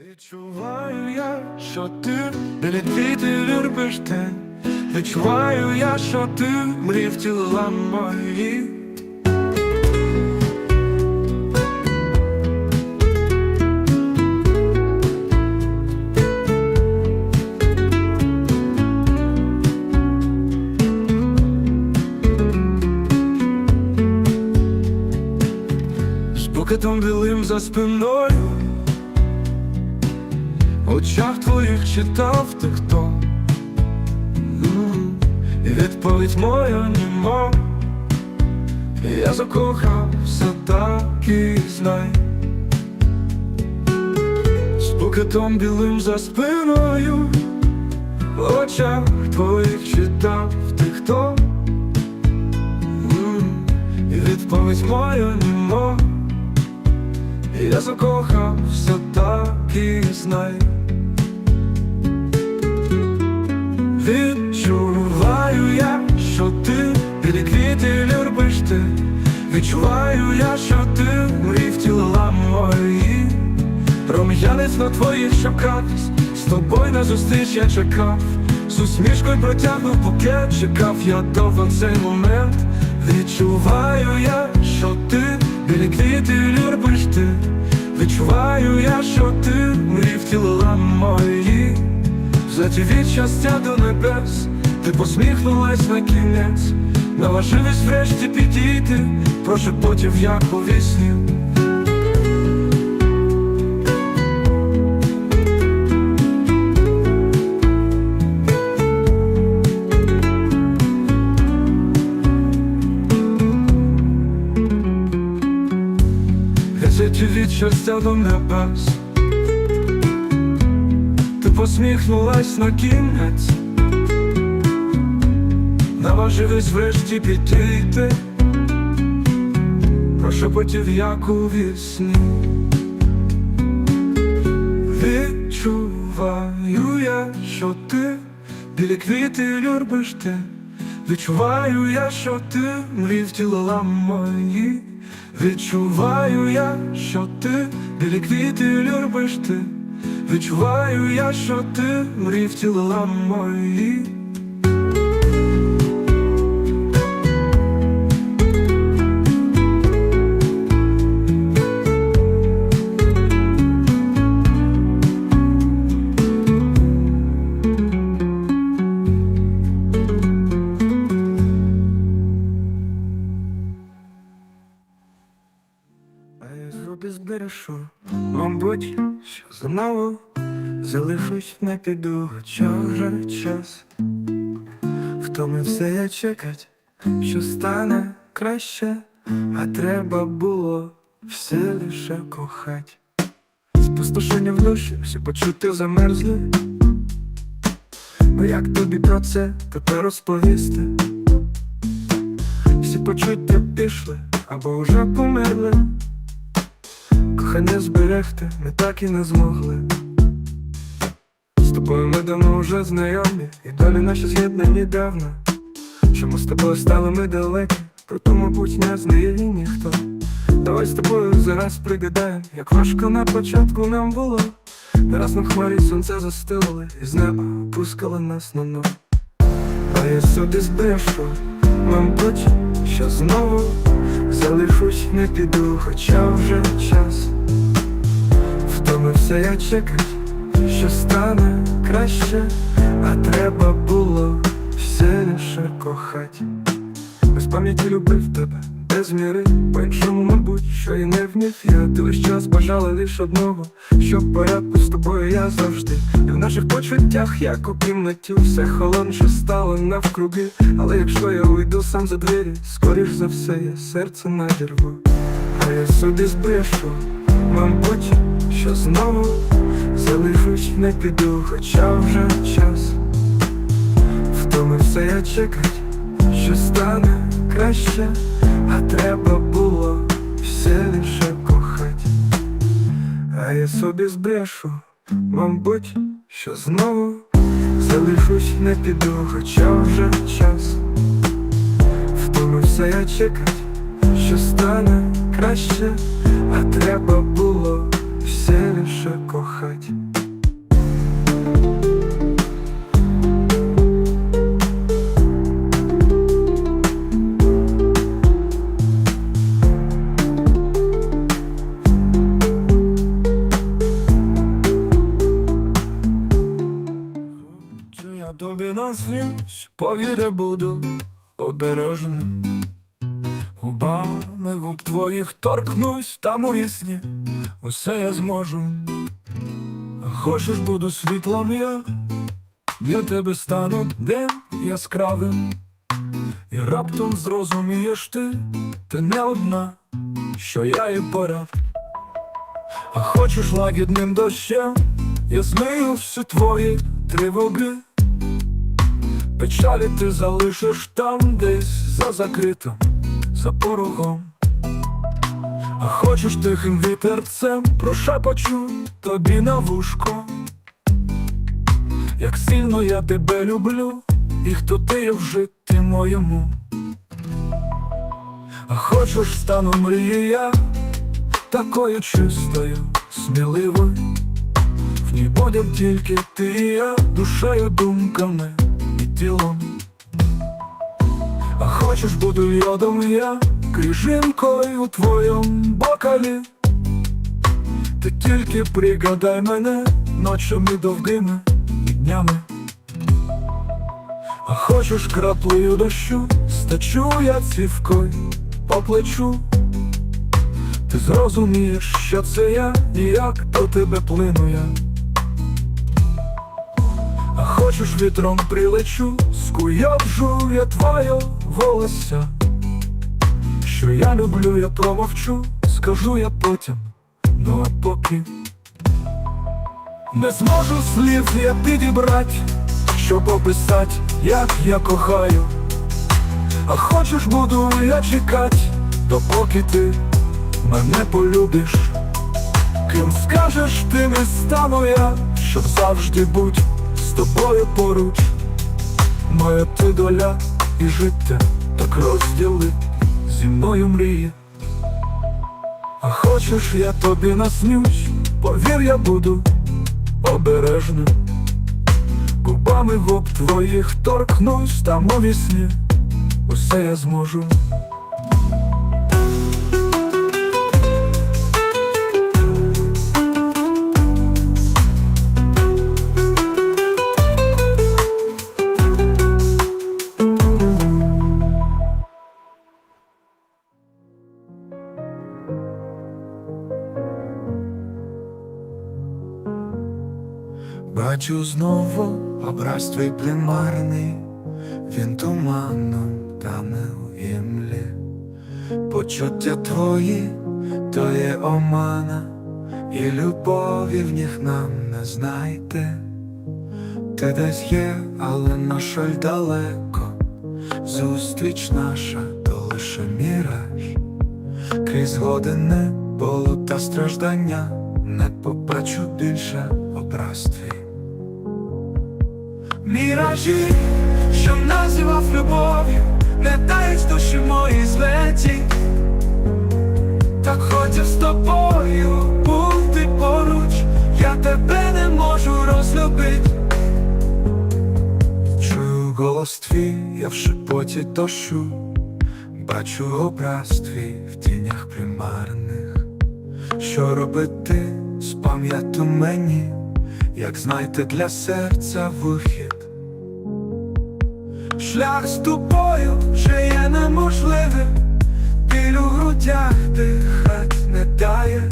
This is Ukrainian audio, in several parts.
Відчуваю я, що ти біля квіти любиш день Відчуваю я, що ти мрій втілила мої З букетом білим за спиною очах твоїх читав ти хто? І відповідь моя німо Я закохався так і знай. З букетом білим за спиною В очах твоїх читав ти хто? І відповідь моя німо я закохався так і знай Відчуваю я, що ти білі квіти любиш ти. Відчуваю я, що ти мрій втілила мої. Рум'янець на твоїх щоках. З тобою на зустріч я чекав. З усмішкою протягнув букет. Чекав я довго цей момент. Відчуваю я, що ти білі квіти любиш ти. Відчуваю я, що ти мрій втілила мої Від щастя до небес Ти посміхнулась на кінець. Наважилась врешті підійти Прошепотів як у вісні. Від щастя до небес Ти посміхнулась на кінець. Наважились врешті підійти. Прошепотів як у вісні. Відчуваю я, що ти Білі квіти любиш ти. Відчуваю я, що ти мрій втілила мої. Відчуваю я, що ти білі квіти любиш ти Відчуваю я, що ти мрій втілила мої я зробі зберешу, мабуть, що знову залишусь не піду, вже час. Втомився я чекать, що стане краще, а треба було все лише кохать. Спустошення в душі, всі почути замерзли. Ну як тобі про це тепер розповісти? Всі почуття пішли або вже померли. Кохання зберегти ми так і не змогли. З тобою ми давно вже знайомі, і долі наші з'єднані давно. Чому з тобою стали ми далекі, про то, мабуть, не знає і ніхто. Давай з тобою зараз пригадаєм, як важко на початку нам було. Не раз на хмарі сонце застилили, і з неба пускали нас на ноль. А я собі збрешу, мабуть, що знову залишусь, не піду, хоча вже час. Втомився я чекать, що стане краще, а треба було все лише кохать. Без пам'яті любив тебе, без міри, весь бажала лиш одного, щоб порядку з тобою я завжди. І в наших почуттях, як у кімнаті, все холодніше стало навкруги. Але якщо я уйду сам за двері, скоріш за все я серце надірву. А я собі збрешу, мабуть, що знову залишусь, не піду, хоча вже час. Втомився я чекать, що стане краще, а треба було все лише. А я собі збрешу, мабуть, що знову залишусь, не піду, хоча вже час. Втомився я чекать, що стане краще, а треба було наснюсь, повіря буду обережним. Губами губ твоїх торкнусь там у вісні Усе я зможу. Хочеш буду світлом я Для тебе стану день яскравим. І раптом зрозумієш ти Ти не одна, що я і поряд А хочеш лагідним дощем Я змию всі твої тривоги Печалі ти залишиш там десь за закритим, за порогом. А хочеш тихим вітерцем прошепочу тобі на вушко. Як сильно я тебе люблю, і хто ти є в житті моєму. А хочеш стану мрія такою чистою, сміливою. В ній будем тільки ти і я, душею, думками тілом. А хочеш буду йодом я, крижинкою у твоєму бокалі. Ти тільки пригадай мене ночами довгими і днями. А хочеш краплею дощу, стачу я цівкою по плечу. Ти зрозумієш, що це я, і як до тебе плину я. Хочеш вітром прилечу, скуйовжу я твоє волосся. Що я люблю, я промовчу, скажу я потім, ну а поки не зможу слів я підібрать, щоб описать, як я кохаю. А хочеш буду я чекать, допоки ти мене полюбиш. Ким скажеш ти не стану я, щоб завжди будь тобою поруч. Моя ти доля і життя так розділи зі мною мрії. А хочеш, я тобі наснюсь, повір, я буду обережним. Губами губ твоїх торкнусь там у вісні, усе я зможу. Бачу знову образ твій примарний, він туманом тане у імлі. Почуття твої, то є омана, і любові в них нам не знайти. Ти десь є, але на жаль далеко, зустріч наша, то лише міраж, крізь години болу та страждання, не побачу більше образ твій. Міражі, що називав любов'ю, не дають душі мої злеті. Так хотів з тобою бути поруч, я тебе не можу розлюбити. Чую голос твій, я в шепоті дощу, бачу образ твій в тінях примарних. Що робити з пам'яту мені, як знайти для серця вихід? Шлях з тобою вже є неможливим, біль у грудях дихать не дає,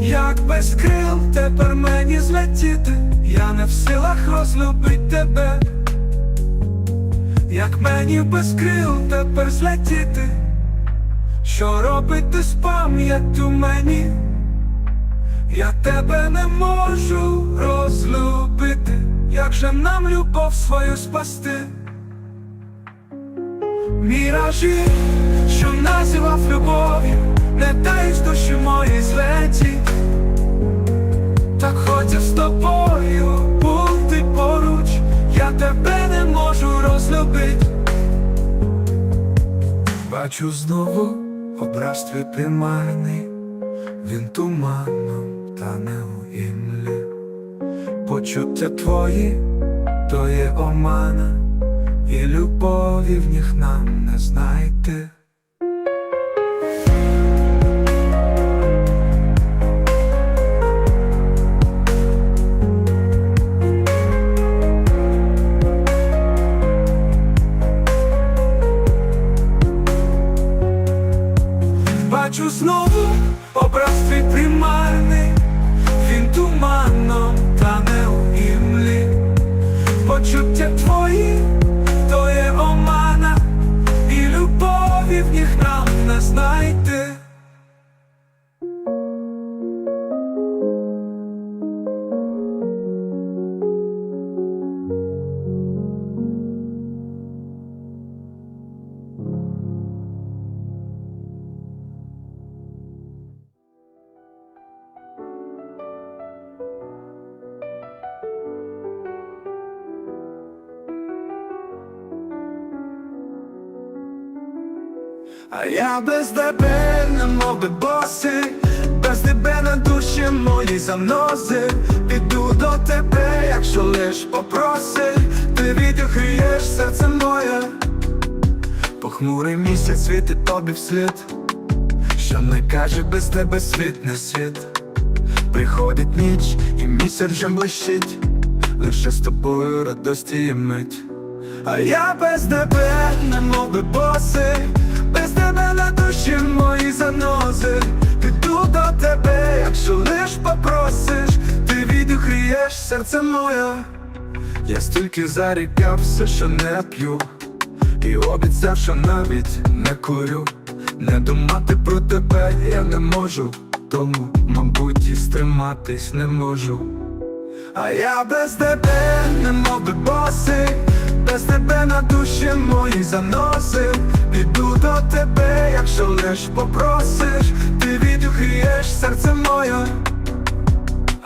як без крил тепер мені злетіти, я не в силах розлюбить тебе, як мені без крил тепер злетіти, що робити з пам'яттю мені, я тебе не можу розлюбити, як же нам любов свою спасти. Міражі, що називав любов'ю, не дають душі мої злеті. Так хотів з тобою бути поруч, я тебе не можу розлюбити. Бачу знову образ твій примарний, він туманом та не. Почуття твої, то є омана, і любові в них нам не знайти. Бачу знову образ твій примарний, він туманно тане у імлі. Почуття твої, А я без тебе не мов би босий, без тебе на душі мої занози. Піду до тебе, якщо лиш попросиш, ти відіграєш серце моє. Похмурий місяць світить тобі вслід, що не каже без тебе світ не світ. Приходить ніч і місяць вже блищить, лише з тобою радості і мить. А я без тебе не мов би босий, душі мої занози. Піду до тебе, якщо лиш попросиш, ти відігрієш серце моє. Я стільки зарікав все, що не п'ю, і обіцяв, що навіть не курю. Не думати про тебе я не можу, тому, мабуть, і стриматись не можу. А я без тебе не мов би босий, без тебе на душі мої заноси. Піду до тебе, якщо лиш попросиш, ти відігрієш серце моє.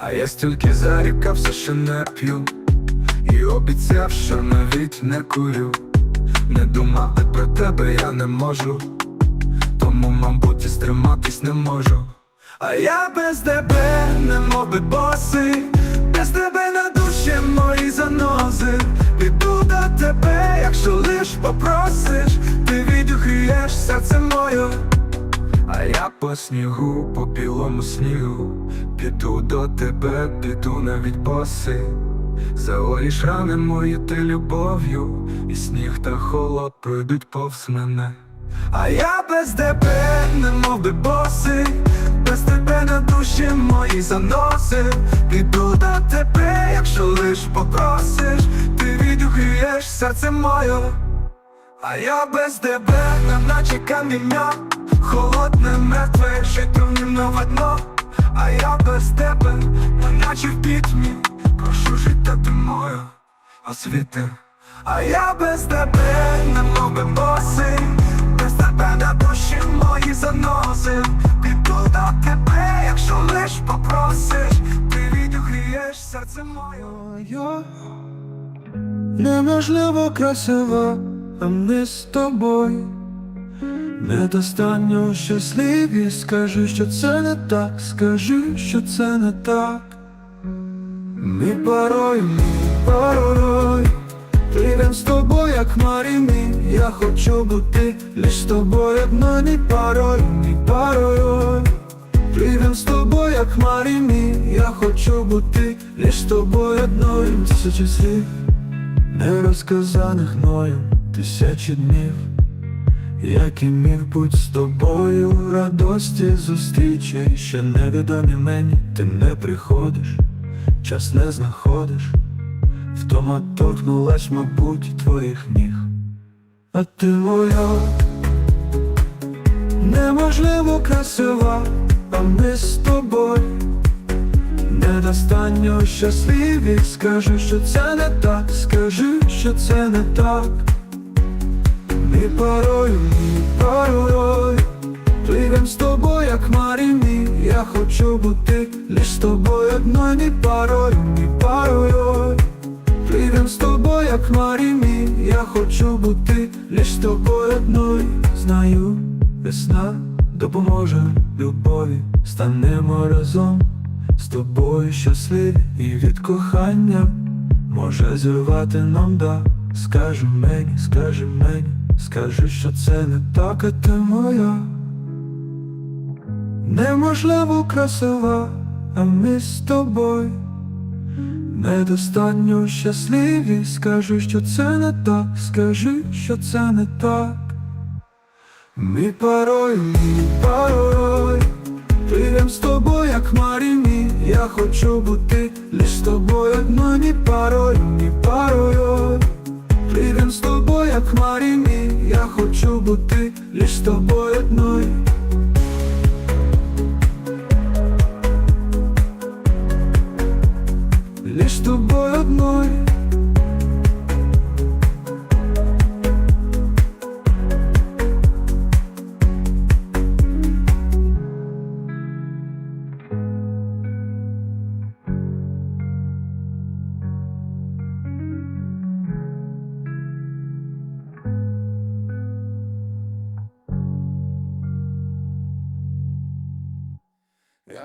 А я стільки зарікав, все ще не п'ю, і обіцяв, що навіть не курю. Не думати про тебе я не можу, тому, мабуть, і стриматись не можу. А я без тебе не мов би босий, без тебе на душі мої занози. Піду до тебе, якщо лиш попросиш, ти відігрієш серце моє. А я по снігу, по білому снігу, піду до тебе, піду навіть босий. Заоріш рани мої ти любов'ю, і сніг та холод пройдуть повз мене. А я без тебе, не мов би босий, без тебе на душі мої заноси. Піду до тебе, якщо лиш попросиш, ти серце моє. А я без тебе, не наче каміння, холодне, мертве, житомно в одно. А я без тебе, не наче в пітьмі, прошу життя ти моє, освіти. А я без тебе, не мов би босий, без тебе на душі мої заноси. Піду до тебе, якщо лиш попросиш, ти відігрієш серце моє. Неможливо красиво, а ми з тобою. Недостанньо щасливі, скажи, що це не так, скажи, що це не так. Ми парою, ми парою, Пливем з тобою, як хмарі ми Я хочу бути лиш з тобою, одно не парою, не парою. Пливем з тобою, як хмарі ми Я хочу бути лиш з тобою одною. Тисячі слів не розказаних мною тисячі днів, як і міг бути з тобою радості зустрічі, ще невідомі мені, ти не приходиш, час не знаходиш, втома торкнулась, мабуть, твоїх ніг, а ти моя. Неможливо красива, а ми з тобою. Недостанньо щасливі, скажи, що це не так, скажи, що це не так. Ми парою, ми парою, пливем з тобою, як хмарі ми Я хочу бути лиш з тобою одною, не парою, не парою. Пливем з тобою, як хмарі ми Я хочу бути лиш з тобою одною. Знаю, весна допоможе любові, станемо разом. З тобою щасливі і від кохання. Може зірвати нам дах Скажи мені, скажи мені, скажи, що це не так, а ти моя. Неможливо красива, а ми з тобою. Недостатньо щасливі. Скажи, що це не так, скажи, що це не так. Ми парою, ми парою Плывем з тобою, як хмарі мі Я хочу бути лиш з тобою одною парою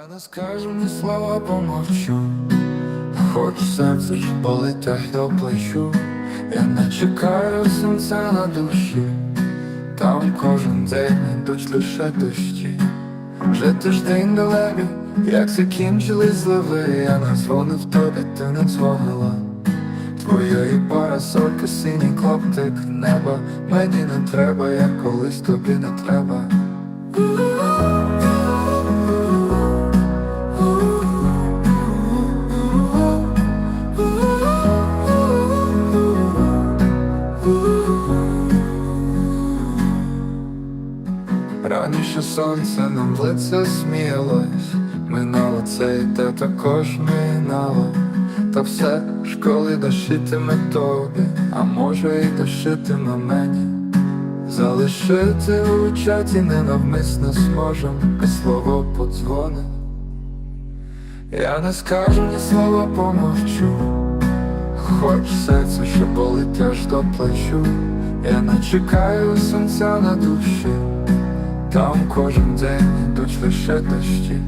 Я не скажу ні слова, помовчу. Хочу серце ж болить аж до плечу Я не чекаю сонця на душі. Там кожен день йдуть лише дощі. Вже тиждень далеко, як закінчились зливи. Я не дзвонив тобі, ти не дзвонила. Твоєї парасольки синій клаптик. Неба Мені не треба, як колись тобі не треба сонце нам в лице сміялось, минало це і те також минало. Та все ж коли дощитиме тобі, а може і дощитиме мені. Залишити у чаті ненавмисно зможем, без слово подзвони. Я не скажу ні слова, помовчу. Хоч серце, що болить аж до плечу. Я не чекаю сонця на душі. Там кожен день йдуть лише дощі.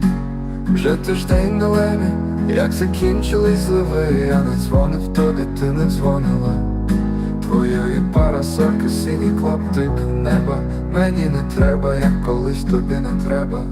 Вже тиждень на лемі, як закінчились зливи Я не дзвонив тобі, ти не дзвонила. Твоєї парасольки синій клаптик неба Мені не треба, як колись тобі не треба